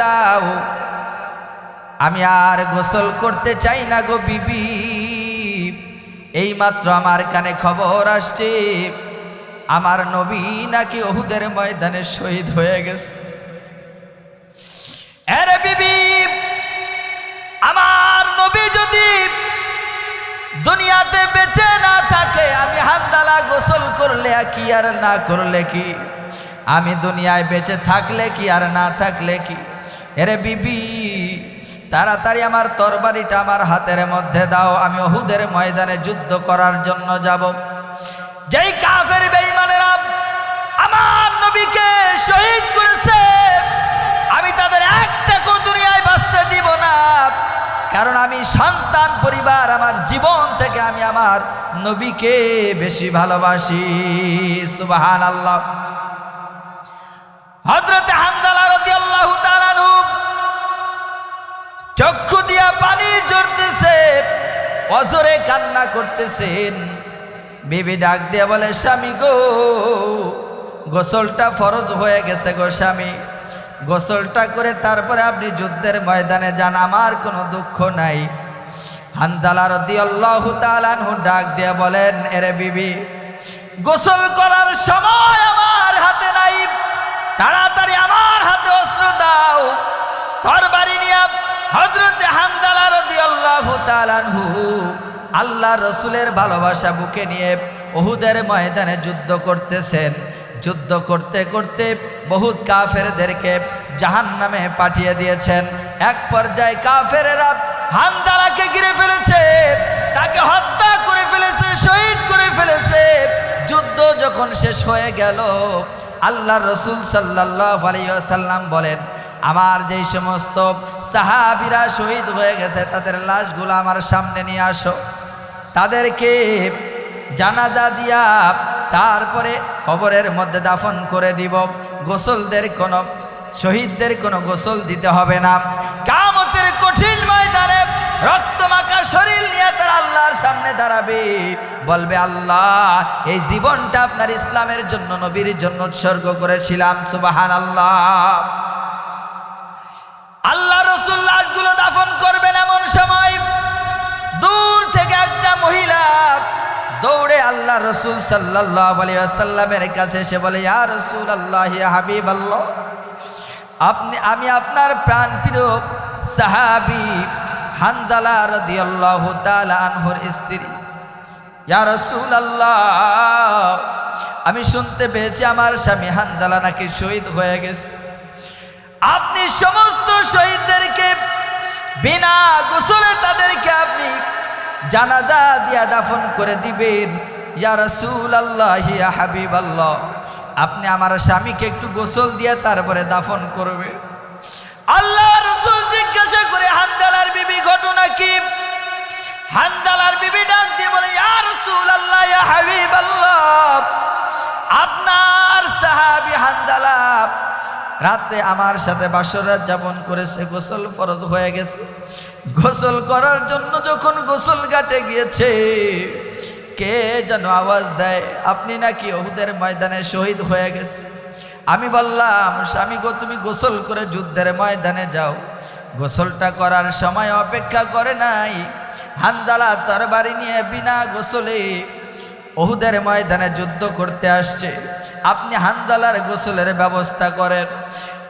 দাও। আমি আর গোসল করতে চাই না গো বিবি। এই মাত্র আমার কানে খবর আসছে, আমার নবী নাকি ওহুদের ময়দানে শহীদ হয়ে গেছে। আরে বিবি, আমার নবী যদি দুনিয়াতে বেঁচে না থাকে, আমি হান্দালা গোসল করলে কি আর না করলে কি? আমি দুনিয়ায় বেঁচে থাকলে কি আর না থাকলে কি? এরে বিবি, তাড়াতাড়ি আমার তরবারিটা আমার হাতের মধ্যে দাও, আমি অহুদের ময়দানে যুদ্ধ করার জন্য যাব। যেই কাফের বেঈমানেরা আমার নবীকে শহীদ করেছে, আমি তাদের একটা দুনিয়ায় বাঁচতে দিব না, কারণ আমি সন্তান পরিবার, আমার জীবন থেকে আমি আমার নবীকে বেশি ভালোবাসি সুবাহান আল্লাহ হজরতে হান্দালা চক্ষু দিয়া পানি ঝরতেছে, অজরে কান্না করতেছেন। বিবি ডাক দিয়ে বলে, স্বামী গো, গোসলটা ফরজ হয়ে গেছে গো স্বামী। গোসলটা করে তারপরে আপনি যুদ্ধের ময়দানে যান, আমার কোনো দুঃখ নাই। হানজালা রাদিয়াল্লাহু তাআলা আনহু ডাক দিয়ে বলেন, এরে বিবি, গোসল করার সময় আমার হাতে নাই, তাড়াতাড়ি আল্লাহ রসুলের ভালোবাসা বুকে নিয়ে ওহুদের ময়দানে যুদ্ধ করতেছেন। যুদ্ধ করতে করতে বহুত কাফেরদেরকে জাহান নামে পাঠিয়ে দিয়েছেন। এক পর্যায়ে কাফেরেরা হানদালাকে ঘিরে ফেলেছে, তাকে হত্যা করে ফেলেছে, শহীদ করে ফেলেছে। যুদ্ধ যখন শেষ হয়ে গেল, আল্লাহ রসুল সাল্লাহ আলাইসাল্লাম বলেন, আমার যেই সমস্ত সাহাবিরা শহীদ হয়ে গেছে, তাদের লাশগুলো আমার সামনে নিয়ে আসো। তাদেরকে জানাজা দিয়া তারপরে কবরের মধ্যে দাফন করে দিব। গোসলদের কোনো, শহীদদের কোনো গোসল দিতে হবে না। কামতের কঠিন ময়দানে রক্তমাখা শরীর নিয়ে তারা আল্লাহর সামনে দাঁড়াবে। বলবে, আল্লাহ, এই জীবনটা আপনার ইসলামের জন্য, নবীর জন্য উৎসর্গ করেছিলাম সুবাহান আল্লাহ আল্লাহ আল্লাহ রসুল সাল্লাহ আলিয়াল্লামের কাছে এসে বলে, ইয়া রসুল আল্লাহ হাবিব আল্লাহ আপনি, আমি আপনার প্রাণ প্রিয় সাহাবি হানজালা রদিয়াল্লাহু তাআলা আনহুর স্ত্রী। ইয়া রসুল আল্লাহ আমি শুনতে পেয়েছি আমার স্বামী হানজালা নাকি শহীদ হয়ে গেছে। আপনি সমস্ত শহীদদেরকে বিনা গোসলে তাদেরকে আপনি জানাজা দিয়া দাফন করে দিবেন। ইয়া রসুল আল্লাহ ইয়া হাবিব আল্লাহ আপনি আমার স্বামীকে একটু গোসল দিয়ে তারপরে দাফন করবে? আল্লাহ রসুল জিজ্ঞাসা করে, হান্দালার বিবি ঘটনা কি? হান্দালার বিবি ডাক দিয়ে বলে, ইয়া রসুল আল্লাহ ইয়া হাবিব আল্লাহ আপনার সাহাবি হান্দালা রাতে আমার সাথে বাসরাত যাপন করেছে, গোসল ফরজ হয়ে গেছে। গোসল করার জন্য যখন গোসল ঘাটে গিয়েছে কে যেন আওয়াজ দেয়? আপনি নাকি ওহুদের ময়দানে শহীদ হয়ে গেছে। আমি বললাম, স্বামী গো, তুমি গোসল করে যুদ্ধের ময়দানে যাও। গোসলটা করার সময় অপেক্ষা করে নাই। হান্দালা তরবারি নিয়ে বিনা গোসলে ওহুদের ময়দানে যুদ্ধ করতে আসছে। আপনি হান্দালার গোসলের ব্যবস্থা করেন।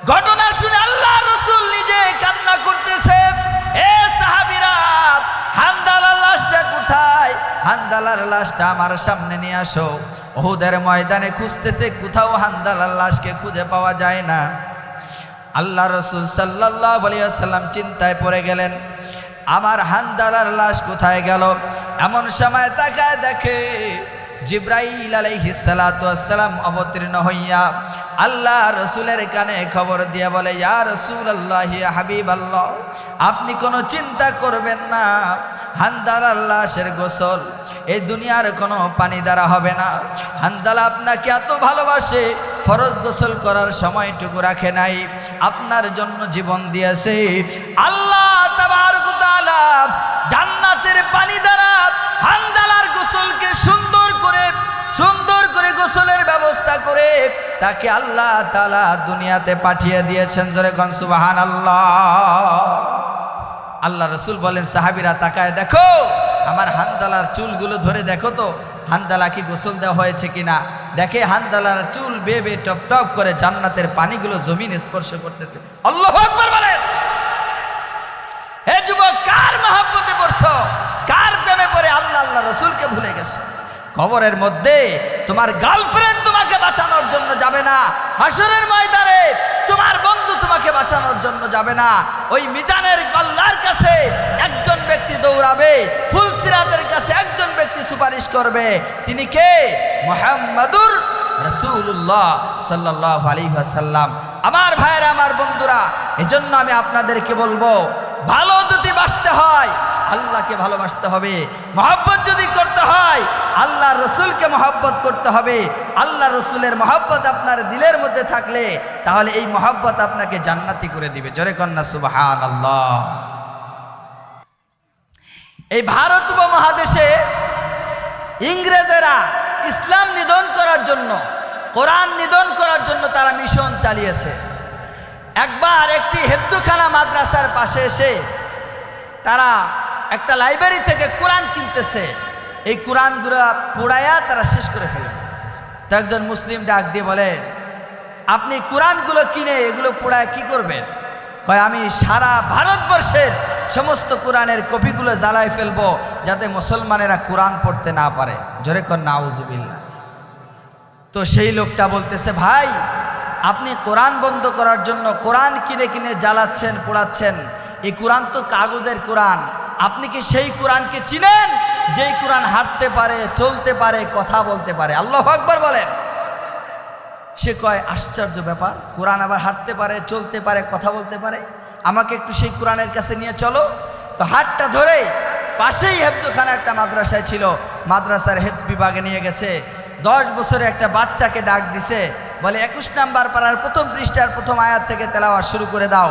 ঘটনা শুনে আল্লাহ রসুল নিজে কান্না করতেছে। এ সাহাবিরা হান্দালার লাশটা কোথায়? হান্দালার লাশটা আমার সামনে নিয়ে আসো। ওহুদের ময়দানে খুঁজতেছে কোথাও হান্দালার লাশকে খুঁজে পাওয়া যায় না। আল্লাহ রসুল সাল্লাহ আলিয়াল্লাম চিন্তায় পড়ে গেলেন, আমার হান্দালার লাশ কোথায় গেল? এমন সময় তাকায় দেখে জিব্রাইল আলাইহিসালাম অবতীর্ণ হইয়া আল্লাহ রসুলের কানে খবর দিয়া বলে, ইয়া রসুল আল্লাহ হাবিব আল্লাহ আপনি কোনো চিন্তা করবেন না। হান্দাল আল্লাহের গোসল, এই দুনিয়ার কোনো পানি দ্বারা হবে না। হান্দালা আপনাকে এত ভালোবাসে, ফরজ গোসল করার সময়টুকু রাখে নাই। আপনার জন্য জীবন দিয়েছে আল্লাহ জান্নাতের পানি দ্বারা হান্দালার করে তাকে আল্লাহ তালা দুনিয়াতে পাঠিয়ে দিয়েছেন। জোরে কনসুবাহান আল্লাহ আল্লাহ রসুল বলেন, সাহাবিরা তাকায়, দেখো, আমার হানদালার চুলগুলো ধরে দেখো তো, হানদালা কি গোসল দেওয়া হয়েছে কিনা? দেখে হানদালার চুল বে বে টপ টপ করে জান্নাতের পানিগুলো জমিন স্পর্শ করতেছে। আল্লাহ বলেন। হে যুবক, কার মহাব্বতে পড়ছো? কার প্রেমে পড়ে? আল্লাহ আল্লাহ রসুলকে ভুলে গেছে। কবরের মধ্যে তোমার গার্লফ্রেন্ড তোমাকে বাঁচানোর জন্য যাবে না। হাসরের ময়দানে তোমার বন্ধু তোমাকে বাঁচানোর জন্য যাবে না। ওই মিজানের পাল্লার কাছে একজন ব্যক্তি দৌড়াবে, ফুলসিরাতের কাছে একজন ব্যক্তি সুপারিশ করবে। তিনি কে? মোহাম্মদুর রসুল্লাহ সাল্লাহ আলী সাল্লাম আমার ভাইয়েরা, আমার বন্ধুরা, এজন্য আমি আপনাদেরকে বলব, ভালো যদি বাঁচতে হয়, আল্লাহকে ভালোবাসতে হবে। মহব্বত যদি করতে হয় আল্লাহ রসুলকে মহব্বত করতে হবে। আল্লাহ রসুলের মহব্বত আপনার দিলের মধ্যে থাকলে, তাহলে এই মহব্বত আপনাকে জান্নাতি করে দিবে। জোরে কন্যা সুবাহান আল্লাহ এই ভারত উপমহাদেশে ইংরেজেরা ইসলাম নিধন করার জন্য, কোরআন নিধন করার জন্য তারা মিশন চালিয়েছে। একবার একটি হেফতুখানা মাদ্রাসার পাশে এসে তারা একটা লাইব্রেরি থেকে কোরআন কিনতেছে। এই কোরআনগুলো পোড়ায়া তারা শেষ করে ফেলে। তো একজন মুসলিম ডাক দিয়ে বলে, আপনি কোরআনগুলো কিনে এগুলো পোড়ায় কি করবেন? কয়, আমি সারা ভারতবর্ষের সমস্ত কোরআনের কপিগুলো জ্বালায় ফেলব যাতে মুসলমানেরা কোরআন পড়তে না পারে। জোরে কর নাউজুবিল্লা তো সেই লোকটা বলতেছে, ভাই, আপনি কোরআন বন্ধ করার জন্য কোরআন কিনে কিনে জ্বালাচ্ছেন, পোড়াচ্ছেন। এই কোরআন তো কাগজের কোরআন। আপনি কি সেই কোরআনকে চিনেন? যেই কোরআন হাঁটতে পারে, চলতে পারে, কথা বলতে পারে। আল্লাহ আকবর বলেন। সে কয়, আশ্চর্য ব্যাপার। কোরআন আবার হাঁটতে পারে, চলতে পারে, কথা বলতে পারে। আমাকে একটু সেই কোরআনের কাছে নিয়ে চলো। তো হাতটা ধরে পাশেই হেফতুখানা একটা মাদ্রাসায় ছিল। মাদ্রাসার হেফস বিভাগে নিয়ে গেছে। দশ বছরে একটা বাচ্চাকে ডাক দিছে। বলে, একুশ নাম্বার পাড়ার প্রথম পৃষ্ঠার প্রথম আয়াত থেকে তেলাওয়া শুরু করে দাও।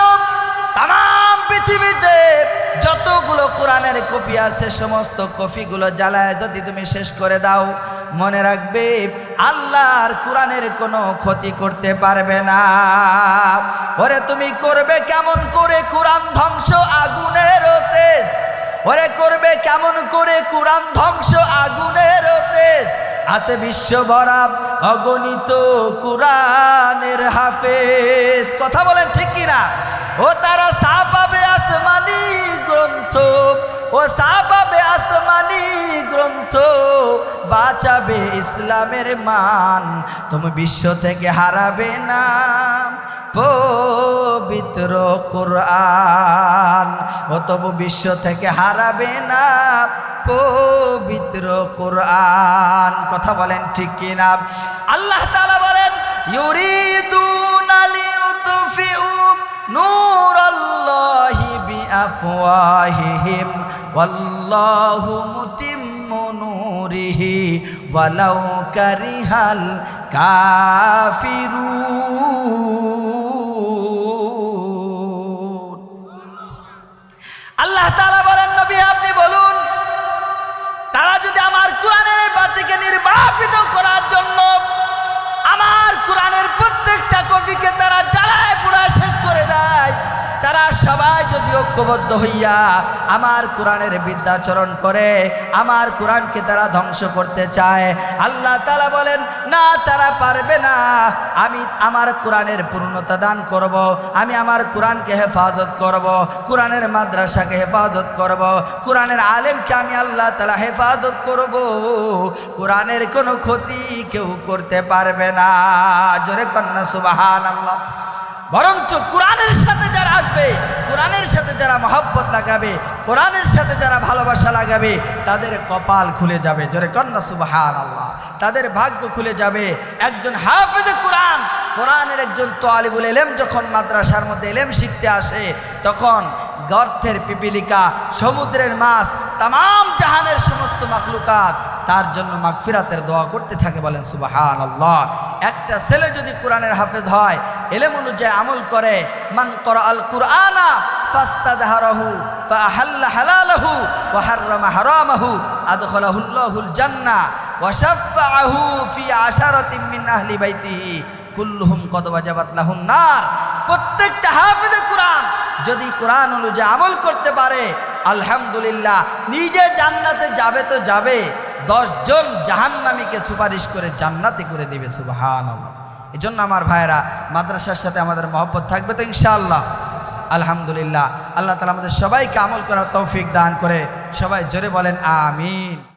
কোরআনের কপি আছে, সমস্ত কপিগুলো জ্বালায় যদি তুমি শেষ করে দাও। মনে রাখবে, আল্লাহর কোরআনের কোনো ক্ষতি করতে পারবে না। ওরে, তুমি করবে কেমন করে কোরআন ধ্বংস আগুনের তেজ ওরে, করবে কেমন করে কোরআন ধ্বংস আগুনের তেজ আছে বিশ্ব ভরা অগণিত কোরআনের হাফেজ। কথা বলেন ঠিক কিনা? ও তারা সাপাবে আসমানি গ্রন্থ। ও সাপাবে আসমানি গ্রন্থ বাঁচাবে ইসলামের মান। তুমি বিশ্ব থেকে হারাবে না। পবিত্র কোরআন। ও তবু বিশ্ব থেকে হারাবে না। পবিত্র কোরআন। কথা বলেন ঠিক কিনা আল্লাহ তালা বলেন, ইউরিদুনা লিউতফিউ নূরাল্লাহি بأفواههم والله متم نوره ولو كره الكافرون. ঐক্যবদ্ধ হইয়া আমার কোরআনের বিদ্যাচরণ করে, আমার কোরআনকে তারা ধ্বংস করতে চায় আল্লাহ তালা বলেন, না, তারা পারবে না আমি আমার কোরআনের পূর্ণতা দান করব। আমি আমার কোরআনকে হেফাজত করব। কোরআনের মাদ্রাসাকে হেফাজত করব। কোরআনের আলেমকে আমি আল্লাহ তালা হেফাজত করব। কোরআনের কোনো ক্ষতি কেউ করতে পারবে না জোরে কন্যা সুবাহান আল্লাহ বরঞ্চ কোরআনের সাথে যারা আসবে, কোরআনের সাথে যারা মহব্বত লাগাবে, কোরআনের সাথে যারা ভালোবাসা লাগাবে, তাদের কপাল খুলে যাবে। জোরে কন্যা সুবাহান আল্লাহ তাদের ভাগ্য খুলে যাবে। একজন হাফেজে কোরআন, কোরআনের একজন তোয়ালিবুল এলেম যখন মাদ্রাসার মধ্যে এলেম শিখতে আসে, তখন গর্থের পিপিলিকা, সমুদ্রের মাছ তাম জাহানের সমস্ত মাখলুকাত তার জন্য মাগফিরাতের দোয়া করতে থাকে বলেন সুবাহান আল্লাহ একটা ছেলে যদি কোরআনের হাফেজ হয় এলেম অনুযায়ী আমল করে, মান করা আল কুরআনা ফাস্তাদহারাহু ফাহাল্লা হালালাহু ওয়া হাররামা হারামাহু আদখালাহুল্লাহুল জান্নাহ ওয়া শাফাআহু ফি আশারাতিন মিন আহলি বাইতিহি কুল্লুহুম কদ ওয়াজাবাত লাহুন নার। প্রত্যেকটা হাফেজে কোরআন যদি কোরআন অনুযায়ী আমল করতে পারে, আলহামদুলিল্লাহ, নিজে জান্নাতে যাবে তো যাবে, দশজন জাহান্নামীকে সুপারিশ করে জান্নাতে করে দিবে সুবাহান এই জন্য আমার ভাইয়েরা মাদ্রাসার সাথে আমাদের মহব্বত থাকবে তো ইনশাআল্লাহ। আলহামদুলিল্লাহ। আল্লাহ তালা আমাদের সবাইকে আমল করার তৌফিক দান করে সবাই জোরে বলেন, আমিন।